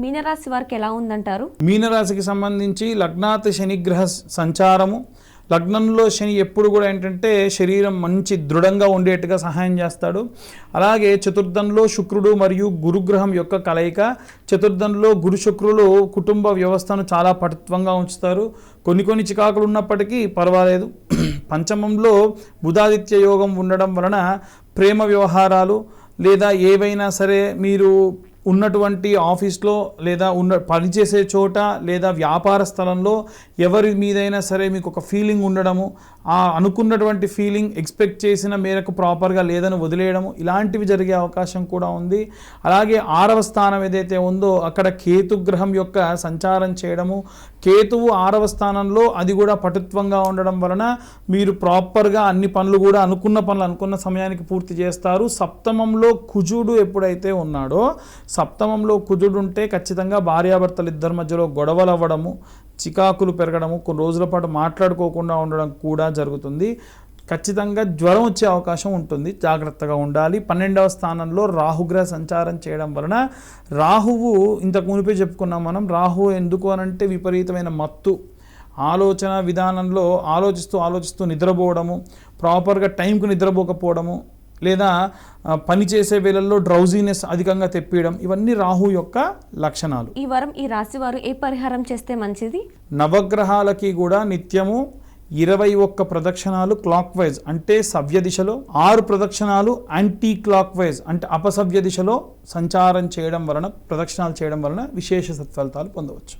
మీనరాశి వారికి ఎలా ఉందంటారు? మీనరాశికి సంబంధించి లగ్నాత్ శనిగ్రహ సంచారము. లగ్నంలో శని ఎప్పుడు కూడా ఏంటంటే శరీరం మంచి దృఢంగా ఉండేట్టుగా సహాయం చేస్తాడు. అలాగే చతుర్థంలో శుక్రుడు మరియు గురుగ్రహం యొక్క కలయిక. చతుర్థంలో గురు శుక్రులు కుటుంబ వ్యవస్థను చాలా పటుత్వంగా ఉంచుతారు. కొన్ని కొన్ని చికాకులు ఉన్నప్పటికీ పర్వాలేదు. పంచమంలో బుధాదిత్య యోగం ఉండడం వలన ప్రేమ వ్యవహారాలు లేదా ఏవైనా సరే మీరు ఉన్నటువంటి ఆఫీస్లో లేదా ఉన్న పనిచేసే చోట లేదా వ్యాపార స్థలంలో ఎవరి మీదైనా సరే మీకు ఒక ఫీలింగ్ ఉండడము ఆ అనుకున్నటువంటి ఫీలింగ్ ఎక్స్పెక్ట్ చేసిన మేరకు ప్రాపర్గా లేదని వదిలేయడము ఇలాంటివి జరిగే అవకాశం కూడా ఉంది. అలాగే ఆరవ స్థానం ఏదైతే ఉందో అక్కడ కేతుగ్రహం యొక్క సంచారం చేయడము కేతువు ఆరవ స్థానంలో అది కూడా పటుత్వంగా ఉండడం వలన మీరు ప్రాపర్గా అన్ని పనులు కూడా అనుకున్న పనులు అనుకున్న సమయానికి పూర్తి చేస్తారు. సప్తమంలో కుజుడు ఎప్పుడైతే ఉన్నాడో సప్తమంలో కుజుడుంటే ఖచ్చితంగా భార్యాభర్తలు ఇద్దరి మధ్యలో గొడవలు అవ్వడము చికాకులు పెరగడము కొన్ని రోజుల పాటు మాట్లాడుకోకుండా ఉండడం కూడా జరుగుతుంది. ఖచ్చితంగా జ్వరం వచ్చే అవకాశం ఉంటుంది. జాగ్రత్తగా ఉండాలి. పన్నెండవ స్థానంలో రాహుగ్రహ సంచారం చేయడం వలన రాహువు ఇంతకు మునిపే చెప్పుకున్నాం మనం రాహు ఎందుకు అనంటే విపరీతమైన మత్తు. ఆలోచన విధానంలో ఆలోచిస్తూ ఆలోచిస్తూ నిద్రపోవడము ప్రాపర్గా టైంకు నిద్రపోకపోవడము లేదా ఆ, పని చేసే వేళల్లో డ్రౌజీనెస్ అధికంగా తెప్పియడం ఇవన్నీ రాహు యొక్క లక్షణాలు. ఈ వారం ఈ రాశి వారు ఏ పరిహారం చేస్తే మంచిది? నవగ్రహాలకి కూడా నిత్యము ఇరవై ఒక్క ప్రదక్షిణాలు క్లాక్ వైజ్ అంటే సవ్య దిశలో ఆరు ప్రదక్షిణాలు యాంటీ క్లాక్ వైజ్ అంటే అపసవ్య దిశలో సంచారం చేయడం వలన ప్రదక్షిణాలు చేయడం వలన విశేష సత్ఫలితాలు పొందవచ్చు.